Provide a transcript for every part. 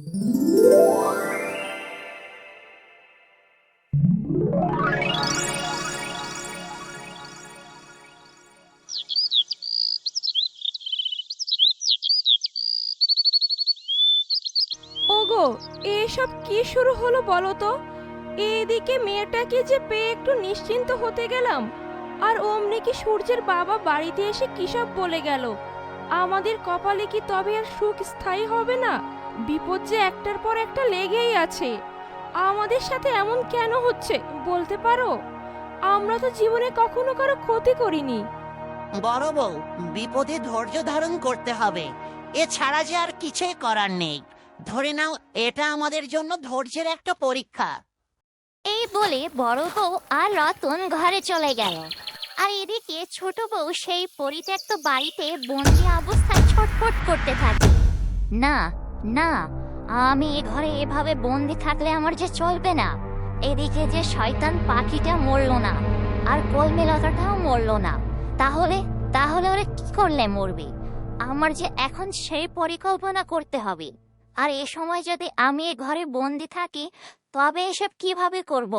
ওগো, এসব কি শুরু হলো বলো তো? এদিকে মেয়েটাকে যে পেয়ে একটু নিশ্চিন্ত হতে গেলাম, আর অমনি কি সূর্যের বাবা বাড়িতে এসে কিসব বলে গেল? আমাদের কপালে কি তবে আর সুখ স্থায়ী হবে না? বিপদ যে একটার পর একটা লেগেই আছে। আমাদের সাথে এমন কেন হচ্ছে বলতে পারো? আমরা তো জীবনে কখনো কারও ক্ষতি করিনি। বড় বউ বিপদে ধৈর্য ধারণ করতে হবে। এছাড়া যে আর কিছুই করার নেই। ধরে নাও এটা আমাদের জন্য ধৈর্যের একটা পরীক্ষা। এই বলে বড় বউ আর রতন ঘরে চলে গেল। আর এদিকে ছোট বউ সেই পরিত্যক্ত বাড়িতে বন্দি অবস্থায় ছটফট করতে থাকে। না না, আমি এ ঘরে এভাবে বন্দি থাকলে আমার যে চলবে না। এদিকে যে শয়তান পাখিটা মরলো না, আর কলমেলতাটাও মরলো না। তাহলে তাহলে ওরা কি করলে মরবে? আমার যে এখন সেই পরিকল্পনা করতে হবে। আর এ সময় যদি আমি এ ঘরে বন্দি থাকি, তবে এসব কীভাবে করব?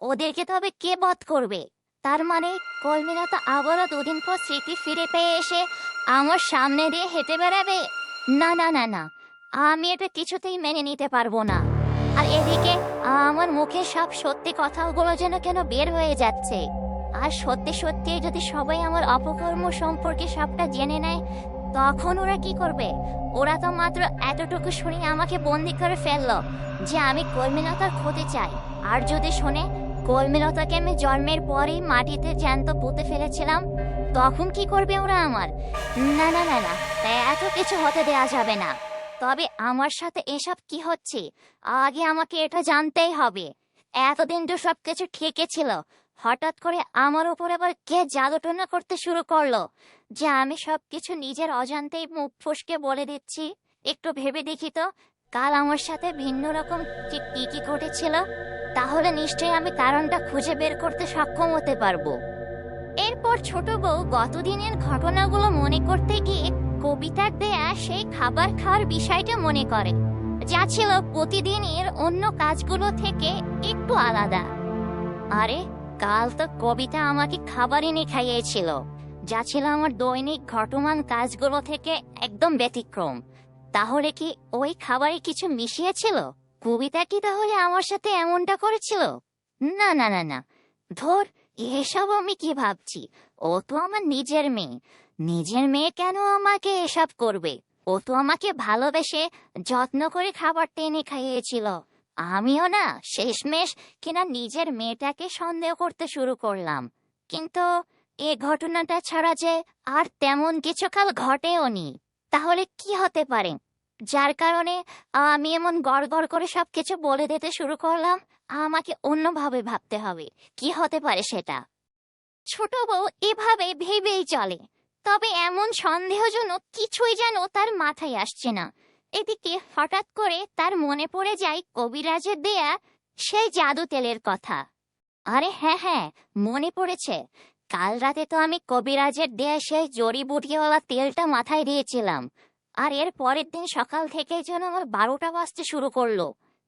ওদেরকে তবে কে বধ করবে? তার মানে কলমিলতা আবারও দুদিন পর স্মৃতি ফিরে পেয়ে এসে আমার সামনে দিয়ে হেঁটে বেড়াবে? না না না না। আমি এটা কিছুতেই মেনে নিতে পারব না। আর এদিকে, আমার মুখে সব সত্যি কথাগুলো যেন কেন বের হয়ে যাচ্ছে। আর সত্যি সত্যি যদি সবাই আমার অপকর্ম সম্পর্কে সবটা জেনে নেয়, তখন ওরা কি করবে? ওরা তো মাত্র এতটুকু শুনে আমাকে বন্দি করে ফেলল যে আমি কর্মীলতার ক্ষতি চাই। আর যদি শোনে, কর্মীলতাকে আমি জন্মের পরেই মাটিতে জ্যান্ত পুঁতে ফেলেছিলাম, তখন কি করবে ওরা আমার? না না না না এত কিছু হতে দেয়া যাবে না। তবে আমার সাথে এসব কি হচ্ছে? আগে আমাকে এটা জানতেই হবে। এতদিন তো সব কিছু ঠিকই ছিল। হঠাৎ করে আমার উপর আবার কে জাদুটনা করতে শুরু করল? যে আমি সবকিছু নিজের অজান্তেই মুখ ফসকে বলে দিচ্ছি। একটু ভেবে দেখি তো, কাল আমার সাথে ভিন্ন রকম কি কি ঘটেছিল? তাহলে নিশ্চয়ই আমি কারণটা খুঁজে বের করতে সক্ষম হতে পারব। এরপর ছোট বউ গতদিনের ঘটনাগুলো মনে করতে গিয়ে কবিতার দেয়া সেই খাবার খাওয়ার বিষয়টা মনে করে, যা ছিল প্রতিদিনের অন্য কাজগুলো থেকে একটু আলাদা। আরে, কাল তো কবিতা আমাকে খাবার এনে খাইয়েছিল, যা ছিল আমার দৈনিক ঘটমান কাজগুলো থেকে একদম ব্যতিক্রম। তাহলে কি ওই খাবারে কিছু মিশিয়েছিল? কবিতা কি তাহলে আমার সাথে এমনটা করেছিল? না না না না। ধর, এসব আমি কি ভাবছি? ও তো আমার নিজের মেয়ে। নিজের মেয়ে কেন আমাকে এসব করবে? ও তো আমাকে ভালোবেসে যত্ন করে খাবারটা এনে খাইয়েছিল। আমিও না শেষমেশ কিনা নিজের মেয়েটাকে সন্দেহ করতে শুরু করলাম। কিন্তু এ ঘটনাটা ছাড়া যে আর তেমন কিছু কাল ঘটেও নি। তাহলে কি হতে পারে? যার কারণে আমি এমন গড় গড় করে সবকিছু বলে দিতে শুরু করলাম, আমাকে অন্যভাবে ভাবতে হবে। কি হতে পারে সেটা? ছোট বউ এভাবে ভেবেই চলে। তবে এমন সন্দেহজনক কিছুই যেন তার মাথায় আসছে না। এদিকে হঠাৎ করে তার মনে পড়ে যায় কবিরাজের দেয়া সেই জাদু তেলের কথা। আরে হ্যাঁ হ্যাঁ মনে পড়েছে। কাল রাতে তো আমি কবিরাজের দেয়া সেই জড়িবুটিওয়ালা তেলটা মাথায় দিয়েছিলাম। আর এর পরের দিন সকাল থেকে যেন আমার বারোটা বাজতে শুরু করল।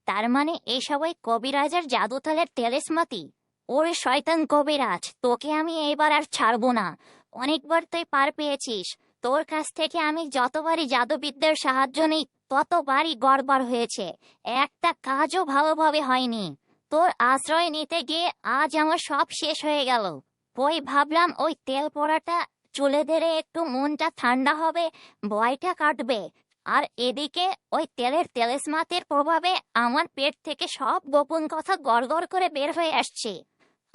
তার মানে এই সবাই কবিরাজের জাদু তেলের তেলেসমাতি ওরে শয়তান কবিরাজ, তোকে আমি এবার আর ছাড়বো না। অনেকবার তুই পার পেয়েছিস। তোর কাছ থেকে আমি যতবারই জাদুবিদ্যার সাহায্য নিই, ততবারই গড়বড় হয়েছে। একটা কাজও ভালোভাবে হয়নি। তোর আশ্রয় নিতে গিয়ে আজ আমার সব শেষ হয়ে গেল। ওই ভাবলাম ওই তেল পড়াটা চুলে ধরে একটু মনটা ঠান্ডা হবে ভয়টা কাটবে। আর এদিকে ওই তেলের তেলেসমাতের প্রভাবে আমার পেট থেকে সব গোপন কথা গড়গড় করে বের হয়ে আসছে।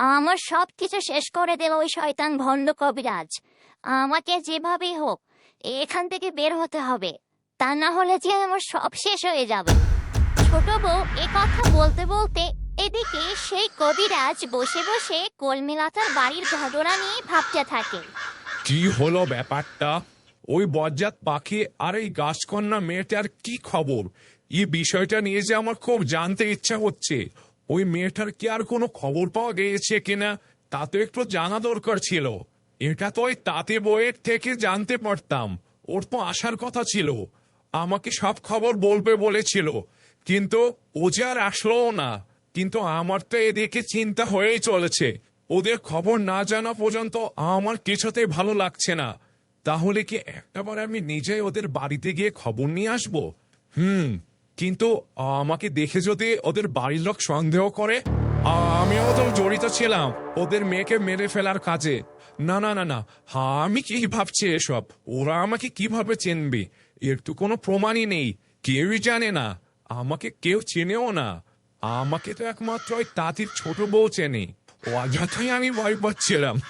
আমার সব কিছু শেষ করে দিল ওই শয়তান ভণ্ড কবিরাজ। আমাকে যেভাবেই হোক, এখান থেকে বের হতে হবে। তা না হলে যে আমার সব শেষ হয়ে যাবে। ছোট বউ এ কথা বলতে বলতে এদিকে সেই কবিরাজ বসে বসে কলমিলাতার বাড়ির ঘটনা নিয়ে ভাবতে থাকে। কি হলো ব্যাপারটা? ওই বজ্জাত পাখি আর এই গাছকন্যা মেয়েটার কি খবর? এই বিষয়টা নিয়ে যে আমার খুব জানতে ইচ্ছা হচ্ছে। ওই মেয়েটার কি আর কোনো খবর পাওয়া গিয়েছে কিনা, তা তো একটু জানা দরকার ছিল। এটা তো ওই তাঁতে বইয়ের থেকে জানতে পারতাম। ওর তো আসার কথা ছিল। আমাকে সব খবর বলবে বলেছিল। কিন্তু ও যে আর আসলো না। কিন্তু আমার তো এদিকে চিন্তা হয়েই চলেছে। ওদের খবর না জানা পর্যন্ত আমার কিছুতেই ভালো লাগছে না। তাহলে কি একটাবার আমি নিজে ওদের বাড়িতে গিয়ে খবর নিয়ে আসব? হুম কিন্তু আমাকে দেখে যদি ওদের বাড়ির লোক সন্দেহ করে আমিও তো জড়িত ছিলাম। ওদের মেয়েকে মেরে ফেলার কাজে। না না না না, আমি কি ভাবছি এসব? ওরা আমাকে কীভাবে চেনবে? এর তো কোনো প্রমাণই নেই। কেউই জানে না। আমাকে কেউ চেনেও না। আমাকে তো একমাত্র ওই তাঁতির ছোট বউ চেনে। অযথাই আমি ভয় পাচ্ছিলাম।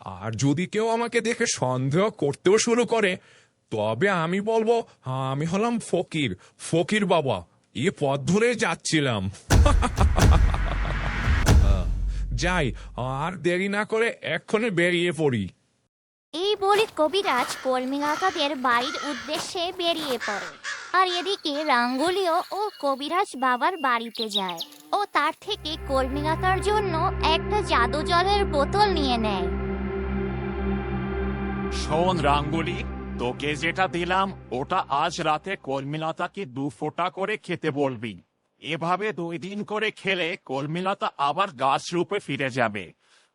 আর যদি কেউ আমাকে দেখে সন্দেহ করতেও শুরু করে তবে আমি বলব আমি হলাম ফকির। ফকির বাবা এ পথ ধরে যাচ্ছিলাম। যাই আর দেরি না করে এক্ষণে বেরিয়ে পড়ি। এই বলে কবিরাজ কর্মীলতাদের বাড়ির উদ্দেশ্যে বেরিয়ে পড়ে। আর এদিকে রাঙ্গুলিও ও কবিরাজ বাবার বাড়িতে যায়। ও তার থেকে কর্মীলতার জন্য একটা জাদু জলের বোতল নিয়ে নেয়। শোন রাঙ্গুলি তোকে যেটা দিলাম, ওটা আজ রাতে কর্মীলতাকে দু ফোঁটা করে খেতে বলবি? এভাবে দুই দিন করে খেলে কর্মীলতা আবার গাছ রূপে ফিরে যাবে।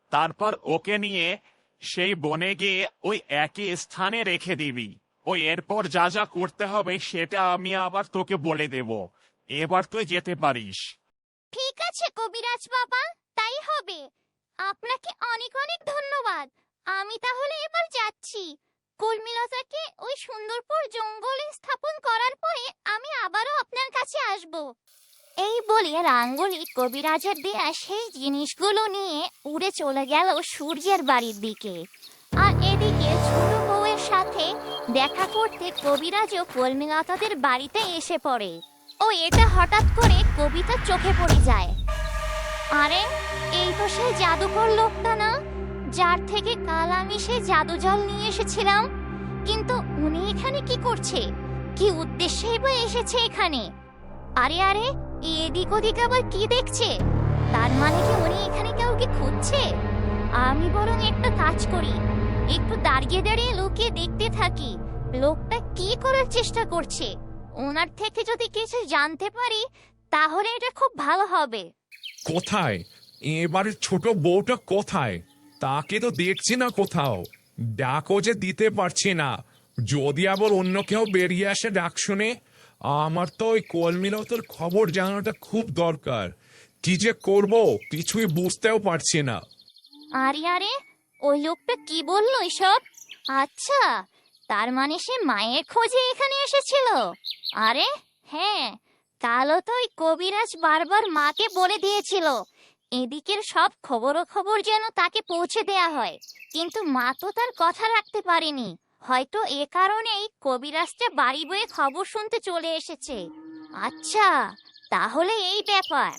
তারপর ওকে নিয়ে সেই বনে গিয়ে ওই একই স্থানে রেখে দিবি। ওই এরপর যা যা করতে হবে সেটা আমি আবার তোকে বলে দেব। এবার তুই যেতে পারিস। ঠিক আছে কবিরাজ বাবা, তাই হবে। আপনাকে অনেক অনেক ধন্যবাদ। আমি তাহলে এবার যাচ্ছি। কর্মীলতাকে ওই সুন্দরপুর জঙ্গলে স্থাপন করার পরে আমি আবারও আপনার কাছে আসব। এই বলে রাঙ্গুলি কবিরাজের দেয়া সেই জিনিসগুলো নিয়ে উড়ে চলে গেল সূর্যের বাড়ির দিকে। আর এদিকে ছোট বউয়ের সাথে দেখা করতে কবিরাজও কর্মীলতাদের বাড়িতে এসে পড়ে। ও এটা হঠাৎ করে কবিতার চোখে পড়ে যায়। আরে, এই তো সেই জাদুকর লোকটা না? যার থেকে কাল আমি সেই জাদু জল নিয়ে এসেছিলাম। কিন্তু উনি এখানে কি করছে? কি উদ্দেশ্যেই বা এসেছে এখানে? আরে আরে, এদিক ওদিক আবার কি দেখছে? তার মানে কি উনি এখানে কাউকে খুঁজছে? আমি বরং একটা কাজ করি, একটু দাঁড়িয়ে দাঁড়িয়ে লোকে দেখতে থাকি। লোকটা কি করার চেষ্টা করছে? ওনার থেকে যদি কিছু জানতে পারি, তাহলে এটা খুব ভালো হবে। কোথায়? এবারে ছোট বউটা কোথায়? তাকে তো দেখছি না কোথাও। ডাকও যে দিতে পারছি না। যদি আবার অন্য কেউ বেরিয়ে আসে ডাক শুনে, আমার তো ওই কলমিলতর খবর জানাটা খুব দরকার। কি যে করব, কিছুই বুঝতেও পারছি না। আরে আরে, ওই লোকটা কি বলল এসব? আচ্ছা তার মানে সে মায়ের খোঁজে এখানে এসেছিল। আরে হ্যাঁ তাহলে তো ওই কবিরাজ বারবার মাকে বলে দিয়েছিল। এদিকের সব খবর খবর যেন তাকে পৌঁছে দেয়া হয়। কিন্তু মা তো তার কথা রাখতে পারেনি। হয়তো এ কারণেই কবিরাজটা বাড়ি বয়ে খবর শুনতে চলে এসেছে। আচ্ছা তাহলে এই ব্যাপার।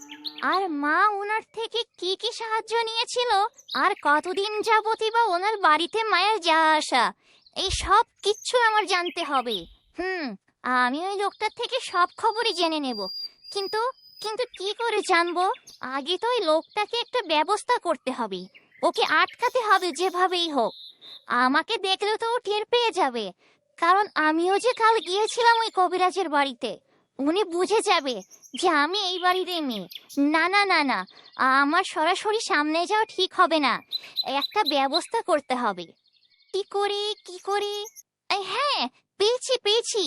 আর মা ওনার থেকে কি কি সাহায্য নিয়েছিল? আর কতদিন যাবতই বা ওনার বাড়িতে মায়ের যাওয়া আসা? এই সব কিচ্ছু আমার জানতে হবে। হুম, আমি ওই লোকটার থেকে সব খবরই জেনে নেব। কিন্তু কিন্তু কি করে জানব? আগে তো ওই লোকটাকে একটা ব্যবস্থা করতে হবে। ওকে আটকাতে হবে যেভাবেই হোক। আমাকে দেখলে তো ও টের পেয়ে যাবে। কারণ আমিও যে কাল গিয়েছিলাম ওই কবিরাজের বাড়িতে, উনি বুঝে যাবে যে আমি এই বাড়িরই মেয়ে। না না না না, আমার সরাসরি সামনে যাওয়া ঠিক হবে না। একটা ব্যবস্থা করতে হবে। কি করে কি করে? হ্যাঁ পেয়েছি পেয়েছি।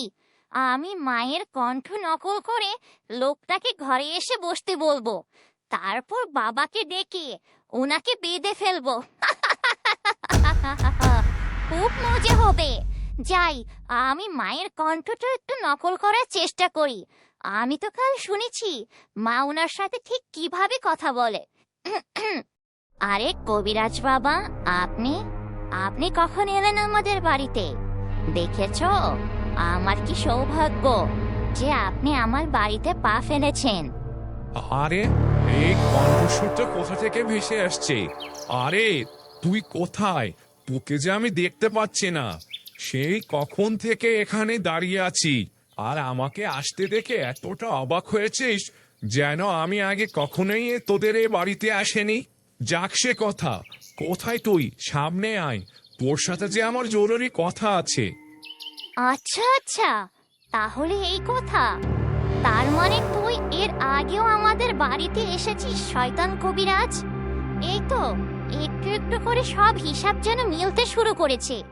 আমি মায়ের কণ্ঠ নকল করে লোকটাকে ঘরে এসে বসতে বলব। তারপর বাবাকে ডেকে ওনাকে বেঁধে ফেলব। খুব মজা হবে। যাই, আমি মায়ের কণ্ঠটা একটু নকল করার চেষ্টা করি। আমি তো কাল শুনেছি মা ওনার সাথে ঠিক কীভাবে কথা বলে। আরে কবিরাজ বাবা, আপনি আপনি কখন এলেন আমাদের বাড়িতে? দেখেছ? আমার কি সৌভাগ্য যে আপনি আমার বাড়িতে পা ফেলেছেন? আরে, এই কণ্ঠস্বরটা কোথা থেকে ভেসে আসছে? আরে, তুই কোথায়? তোকে যে আমি দেখতে পাচ্ছি না। সেই কখন থেকে এখানে দাঁড়িয়ে আছি? আর আমাকে আসতে দেখে এতটা অবাক হয়েছিস যেন আমি আগে কখনোই তোদের এ বাড়িতে আসেনি। যাক সে কথা, কোথায় তুই? সামনে আয়। তোর সাথে যে আমার জরুরি কথা আছে। আচ্ছা আচ্ছা তাহলে এই কথা। তার মানে তুই এর আগেও আমাদের বাড়িতে এসেছিস, শয়তান কবিরাজ? এই তো, একটু একটু করে সব হিসাব যেন মিলতে শুরু করেছে।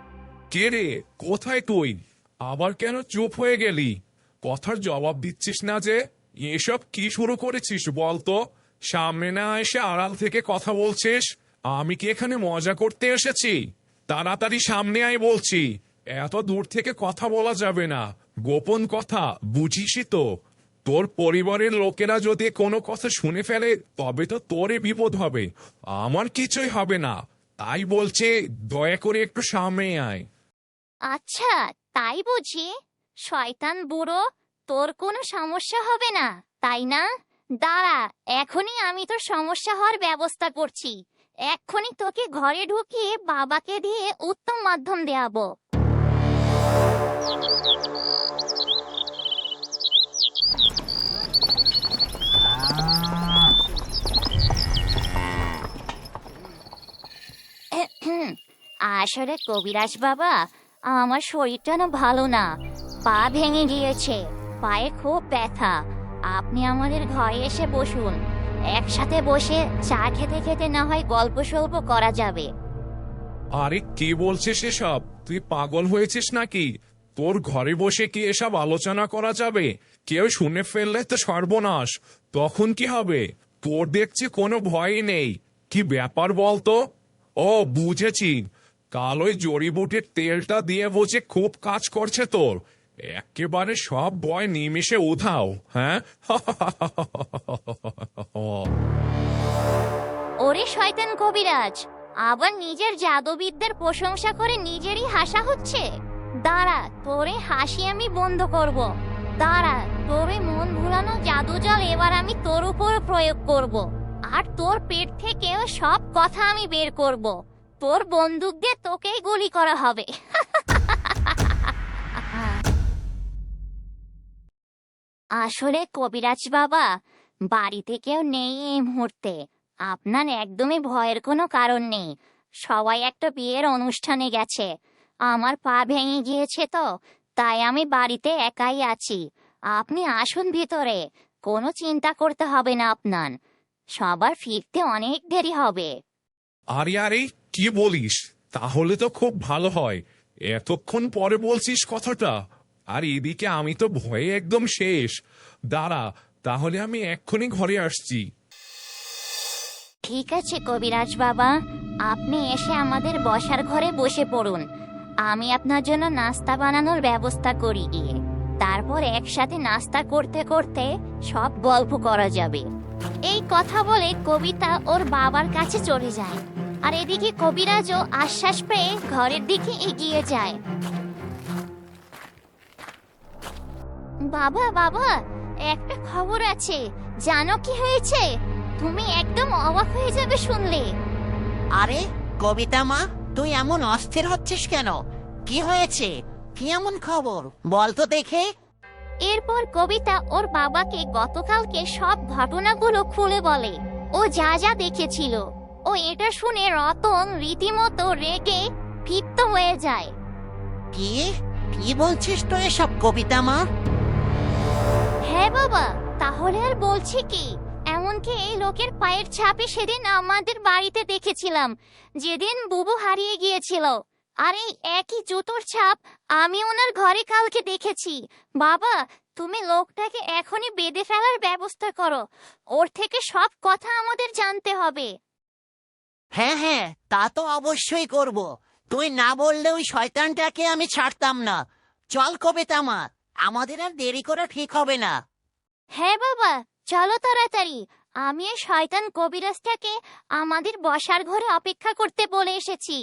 কে রে, কোথায় তুই? আবার কেন চুপ হয়ে গেলি? কথার জবাব দিচ্ছিস না যে, এসব কি শুরু করেছিস বলতো? সামনে না এসে আড়াল থেকে কথা বলছিস? আমি কি এখানে মজা করতে এসেছি? তাড়াতাড়ি সামনে আয় বলছি। এত দূর থেকে কথা বলা যাবে না। গোপন কথা বুঝিসই তো। তোর পরিবারের লোকেরা যদি কোনো কথা শুনে ফেলে, তবে তো তোরে বিপদ হবে। আমার কিছুই হবে না। তাই বলছে, দয়া করে একটু সামনে আয়। আচ্ছা তাই বুঝি। শয়তান বুড়ো, তোর কোনো সমস্যা হবে না, তাই না? দাঁড়া, এখনই আমি তোর সমস্যা হওয়ার ব্যবস্থা করছি। এক্ষুনি তোকে ঘরে ঢুকিয়ে বাবাকে দিয়ে উত্তম মাধ্যম দেয়াবো। আসলে কবিরাজ বাবা, আমার শরীরটা না ভালো না। পা ভেঙে গিয়েছে, পায়ে খুব ব্যথা। আপনি আমাদের ঘরে এসে বসুন। একসাথে বসে চা খেতে খেতে না হয় গল্প সল্প করা যাবে। আরে, কি বলছিস এসব তুই পাগল হয়েছিস নাকি? তোর ঘরে বসে কি এসব আলোচনা করা যাবে? কেউ শুনে ফেললে তো সর্বনাশ। তখন কি হবে? তোর দেখছি কোনো ভয়ই নেই। কি ব্যাপার বলতো? ও, বুঝেছি। কাল ওই জড়িবুটির তেলটা দিয়ে বুঝে খুব কাজ করছে তোর। একেবারে সব ভয় নিমিশে উধাও হ্যাঁ? ওরে শয়তান কবিরাজ, আবার নিজের জাদুবিদ্যার প্রশংসা করে নিজেরই হাসা হচ্ছে? দাঁড়া, তোরে হাসি আমি বন্ধ করব। দাঁড়া, তোরে মন ভুলানো জাদু জল এবার আমি তোর উপর প্রয়োগ করব। আর তোর পেট থেকেও সব কথা আমি বের করব। তোর বন্দুক দিয়ে তোকেই গুলি করা হবে। আসলে কবিরাজ বাবা, বাড়িতে কেউ নেই এই মুহূর্তে। আপনার একদমই ভয়ের কোনো কারণ নেই। সবাই একটা বিয়ের অনুষ্ঠানে গেছে। আমার পা ভেঙে গিয়েছে তো তাই আমি বাড়িতে একাই আছি। আপনি আসুন ভিতরে কোনো চিন্তা করতে হবে না আপনার। সবার ফিরতে অনেক দেরি হবে। আরে আরে কি বলিস? তাহলে তো খুব ভালো হয়। এতক্ষণ পরে বলছিস কথাটা। আর এদিকে আমি তো ভয়ে একদম শেষ। দাঁড়া তাহলে আমি এক্ষুনি ঘরে আসছি। ঠিক আছে কবিরাজ বাবা আপনি এসে আমাদের বসার ঘরে বসে পড়ুন। আমি আপনার জন্য নাস্তা বানানোর ব্যবস্থা করি গিয়ে। তারপর একসাথে নাস্তা করতে করতে সব গল্প করা যাবে। এই কথা বলে কবিতা ওর বাবার কাছে চলে যায়। আর এদিকে কবিরাজও আশ্বাস পেয়ে ঘরের দিকে এগিয়ে যায়। বাবা বাবা, একটা খবর আছে। জানো কি হয়েছে? তুমি একদম অবাক হয়ে যাবে শুনলে। আরে, কবিতা মা তুই এমন অস্থির হচ্ছিস কেন? কি হয়েছে? কি এমন খবর? বল তো দেখে। এরপর কবিতা ওর বাবাকে গতকালকে সব ঘটনাগুলো খুলে বলে। ও যা যা দেখেছিল। ও এটা শুনে রতন রীতিমতো রেগে ক্ষিপ্ত হয়ে যায়। কি? কি বলছিস তো এসব কবিতা মা? হ্যাঁ বাবা তাহলে আর বলছি কি? এমনকি এই লোকের পায়ের ছাপে সেদিন আমাদের বাড়িতে দেখেছিলাম যেদিন বুবু হারিয়ে গিয়েছিল। আর এই একই জুতোর ছাপ আমি ওনার ঘরে কালকে দেখেছি। বাবা তুমি লোকটাকে এখনই বেঁধে ফেলার ব্যবস্থা করো। ওর থেকে সব কথা আমাদের জানতে হবে। হ্যাঁ হ্যাঁ তা তো অবশ্যই করব। তুই না বললে ওই শয়তানটাকে আমি ছাড়তাম না। চল কবে তামা আমাদের আর দেরি করা ঠিক হবে না। হ্যাঁ বাবা। চলো তাড়াতাড়ি, আমি এই শয়তান কবিরাজটাকে আমাদের বসার ঘরে অপেক্ষা করতে বলে এসেছি।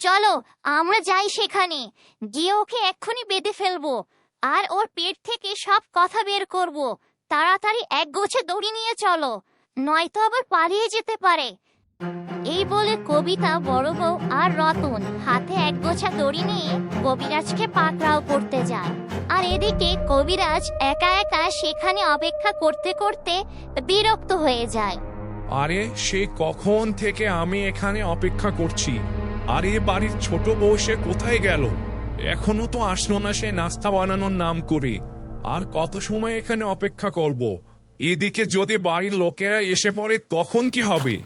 চলো, আমরা যাই সেখানে, গিয়ে ওকে এক্ষুনি বেঁধে ফেলব, আর ওর পেট থেকে সব কথা বের করব। তাড়াতাড়ি এক গোছে দড়ি নিয়ে চলো, নয়তো আবার পালিয়ে যেতে পারে। এই বলে কবিতা, বড় বউ আর রতন হাতে এক গোছা দড়ি নিয়ে কবিরাজকে পাকড়াও করতে যায়। আর এদিকে কবিরাজ একা একা সেখানে অপেক্ষা করতে করতে বিরক্ত হয়ে যায়। আরে, সে কখন থেকে আমি এখানে অপেক্ষা করছি? আর এ বাড়ির ছোট বউ সে কোথায় গেল? এখনও তো আসলো না সে নাস্তা বানানোর নাম করে। আর কত সময় এখানে অপেক্ষা করব? এদিকে যদি বাড়ির লোকেরা এসে পড়ে, তখন কি হবে?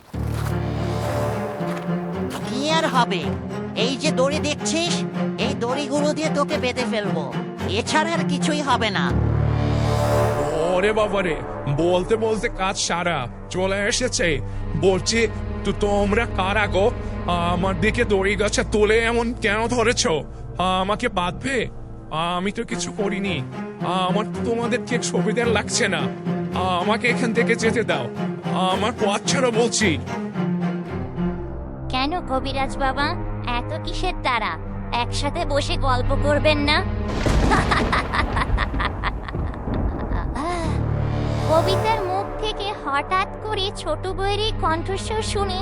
আর হবে। এই যে দড়ি দেখছিস, এই দড়িগুলো দিয়ে তোকে বেঁধে ফেলব। এছাড়া আর কিছুই হবে না। ওরে বাবারে, বলতে বলতে কাজ সারা, চলে এসেছে। বলছি, তো তোমরা কারা গো? আমার দিকে দড়ি গাছে তুলে এমন কেন ধরেছ? আমাকে বাঁধবে? আমি তো কিছু করিনি। আমার তোমাদের ঠিক সুবিধার লাগছে না। আমাকে এখান থেকে যেতে দাও। আমার পথ ছাড়ো বলছি। কেন কবিরাজ বাবা? এত কিসের তারা? একসাথে বসে গল্প করবেন না? কবিতার মুখ থেকে হঠাৎ করে ছোট বইয়ের কণ্ঠস্বর শুনে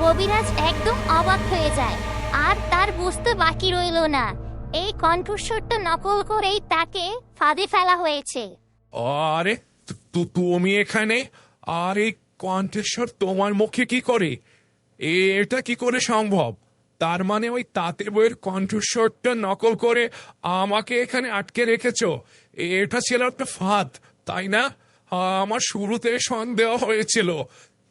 কবিরাজ একদম অবাক হয়ে যায়। আর তার বুঝতে বাকি রইল না। এই কণ্ঠস্বরটা নকল করেই তাকে ফাঁদে ফেলা হয়েছে। আরে তুমি এখানে? আর এই কণ্ঠেশ্বর তোমার মুখে কি করে? এটা কি করে সম্ভব? তার মানে ওই তাঁতের বইয়ের কণ্ঠস্বরটা নকল করে আমাকে এখানে আটকে রেখেছো। এটা ছিল একটা ফাঁদ, তাই না? আমার শুরুতে সন্দেহ হয়েছিল।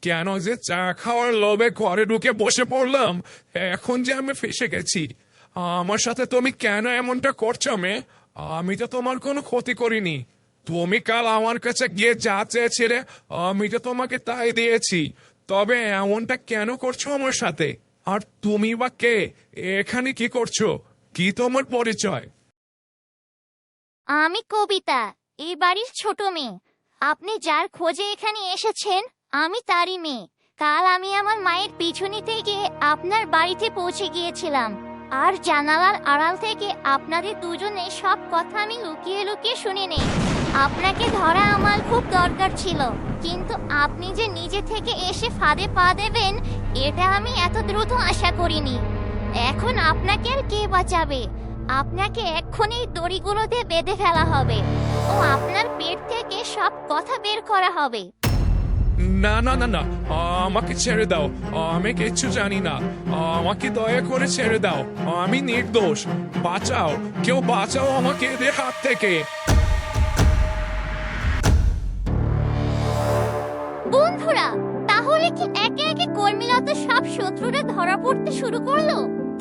কেন যে চা খাওয়ার লোভে ঘরে ঢুকে বসে পড়লাম, এখন যে আমি ফেসে গেছি। আমার সাথে তুমি কেন এমনটা করছ মে আমি তো তোমার কোনো ক্ষতি করিনি। তুমি কাল আমার কাছে গিয়ে যা চেয়েছিলে, আমি তো তোমাকে তাই দিয়েছি। তবে এমনটা কেন করছ আমার সাথে? আর তুমি বা কে? এখানে কি করছ? কি তোমার পরিচয়? আমি কবিতা এই বাড়ির ছোট মেয়ে। আপনি যার খোঁজে এখানে এসেছেন, আমি তারই মেয়ে। কাল আমি আমার মায়ের পিছু থেকে আপনার বাড়িতে পৌঁছে গিয়েছিলাম। আর জানালার আড়াল থেকে আপনাদের দুজনে সব কথা আমি লুকিয়ে লুকিয়ে শুনে নেই। আপনাকে ধরা আমার খুব দরকার ছিল, কিন্তু আপনি যে নিজে থেকে এসে ফাঁদে পা দেবেন, এটা আমি এত দ্রুত আশা করিনি। এখন আপনাকে আর কে বাঁচাবে? আপনাকে এক্ষুনি দড়িগুলোতে বেঁধে ফেলা হবে ও আপনার পেট থেকে সব কথা বের করা হবে। না না না না আমাকে ছেড়ে দাও। আমি কিচ্ছু জানি না। আমাকে দয়া করে ছেড়ে দাও। আমি নির্দোষ। বাঁচাও। কেউ বাঁচাও আমাকে এদের হাত থেকে। বন্ধুরা, তাহলে কি একে একে কর্মীলতা সব শত্রুরা ধরা পড়তে শুরু করল?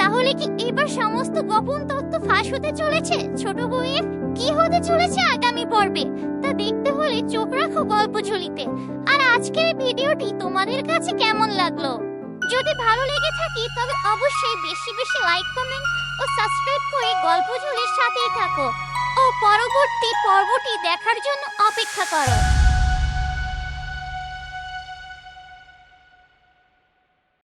তাহলে কি এবার সমস্ত গোপন তথ্য ফাঁস হতে চলেছে? ছোট বউয়ের কি হতে চলেছে আগামী পর্বে? তা দেখতে হলে চোখ রাখো গল্প ঝুলিতে আর আজকের ভিডিওটি তোমাদের কাছে কেমন লাগল? যদি ভালো লেগে থাকি, তবে অবশ্যই বেশি বেশি লাইক, কমেন্ট ও সাবস্ক্রাইব করে গল্প ঝুলির সাথেই থাকো। ও পরবর্তী পর্বটি দেখার জন্য অপেক্ষা করো।